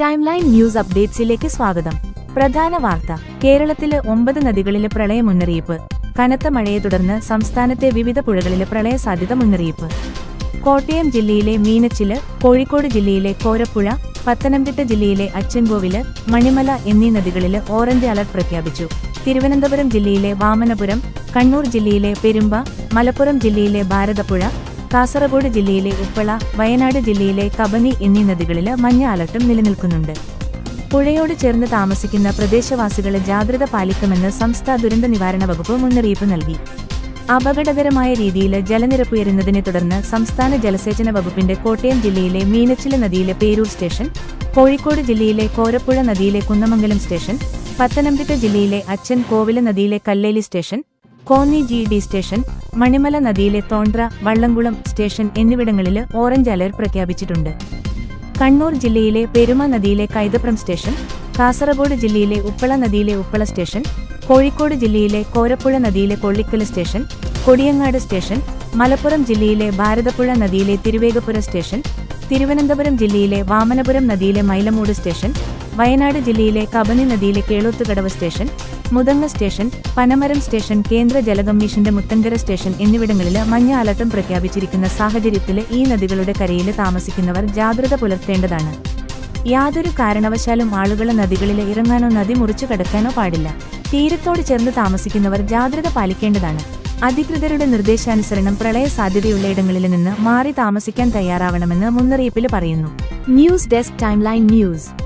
Time line news അപ്ഡേറ്റ്സിലേക്ക് സ്വാഗതം. പ്രധാന വാർത്ത. കേരളത്തിലെ ഒമ്പത് നദികളിലെ പ്രളയ മുന്നറിയിപ്പ്. കനത്ത മഴയെ തുടർന്ന് സംസ്ഥാനത്തെ വിവിധ പുഴകളിലെ പ്രളയ സാധ്യത മുന്നറിയിപ്പ്. കോട്ടയം ജില്ലയിലെ മീനച്ചിൽ കോഴിക്കോട് ജില്ലയിലെ കോരപ്പുഴ പത്തനംതിട്ട ജില്ലയിലെ അച്ചൻകോവിൽ മണിമല എന്നീ നദികളിൽ ഓറഞ്ച് അലർട്ട് പ്രഖ്യാപിച്ചു. തിരുവനന്തപുരം ജില്ലയിലെ വാമനപുരം കണ്ണൂർ ജില്ലയിലെ പെരുമ്പ മലപ്പുറം ജില്ലയിലെ ഭാരതപ്പുഴ കാസർഗോഡ് ജില്ലയിലെ ഉപ്പള വയനാട് ജില്ലയിലെ കബനി എന്നീ നദികളിൽ മഞ്ഞ അലർട്ടും നിലനിൽക്കുന്നുണ്ട്. പുഴയോട് ചേർന്ന് താമസിക്കുന്ന പ്രദേശവാസികളെ ജാഗ്രത പാലിക്കുമെന്ന് സംസ്ഥാന ദുരന്ത നിവാരണ വകുപ്പ് മുന്നറിയിപ്പ് നൽകി. അപകടകരമായ രീതിയിൽ ജലനിരപ്പ് ഉയരുന്നതിനെ തുടർന്ന് സംസ്ഥാന ജലസേചന വകുപ്പിന്റെ കോട്ടയം ജില്ലയിലെ മീനച്ചില നദിയിലെ പേരൂർ സ്റ്റേഷൻ കോഴിക്കോട് ജില്ലയിലെ കോരപ്പുഴ നദിയിലെ കുന്നമംഗലം സ്റ്റേഷൻ പത്തനംതിട്ട ജില്ലയിലെ അച്ഛൻ കോവില നദിയിലെ Kalleli station Konni G D station Manimala നദിയിലെ തോണ്ട്ര വള്ളംകുളം സ്റ്റേഷൻ എന്നിവിടങ്ങളിൽ ഓറഞ്ച് അലർട്ട് പ്രഖ്യാപിച്ചിട്ടുണ്ട്. കണ്ണൂർ ജില്ലയിലെ പെരുമ നദിയിലെ കൈതപ്രം സ്റ്റേഷൻ കാസർഗോഡ് ജില്ലയിലെ ഉപ്പള നദിയിലെ ഉപ്പള സ്റ്റേഷൻ കോഴിക്കോട് ജില്ലയിലെ കോരപ്പുഴ നദിയിലെ കൊള്ളിക്കൽ സ്റ്റേഷൻ കൊടിയങ്ങാട് സ്റ്റേഷൻ മലപ്പുറം ജില്ലയിലെ ഭാരതപ്പുഴ നദിയിലെ തിരുവേഗപുര സ്റ്റേഷൻ തിരുവനന്തപുരം ജില്ലയിലെ വാമനപുരം നദിയിലെ മൈലമൂട് സ്റ്റേഷൻ വയനാട് ജില്ലയിലെ കബനി നദിയിലെ Kelothukadavu station Muthanga station Panamaram station കേന്ദ്ര ജലകമ്മീഷന്റെ മുത്തങ്കര സ്റ്റേഷൻ എന്നിവിടങ്ങളിൽ മഞ്ഞ അലർട്ടും പ്രഖ്യാപിച്ചിരിക്കുന്ന സാഹചര്യത്തിൽ ഈ നദികളുടെ കരയിൽ താമസിക്കുന്നവർ ജാഗ്രത പുലർത്തേണ്ടതാണ്. യാതൊരു കാരണവശാലും ആളുകളെ നദികളിൽ ഇറങ്ങാനോ നദി മുറിച്ചു കടക്കാനോ പാടില്ല. തീരത്തോട് ചേർന്ന് താമസിക്കുന്നവർ ജാഗ്രത പാലിക്കേണ്ടതാണ്. അധികൃതരുടെ നിർദ്ദേശാനുസരണം പ്രളയ സാധ്യതയുള്ള ഇടങ്ങളിൽ നിന്ന് മാറി താമസിക്കാൻ തയ്യാറാവണമെന്ന് മുന്നറിയിപ്പിൽ പറയുന്നു. News desk timeline news.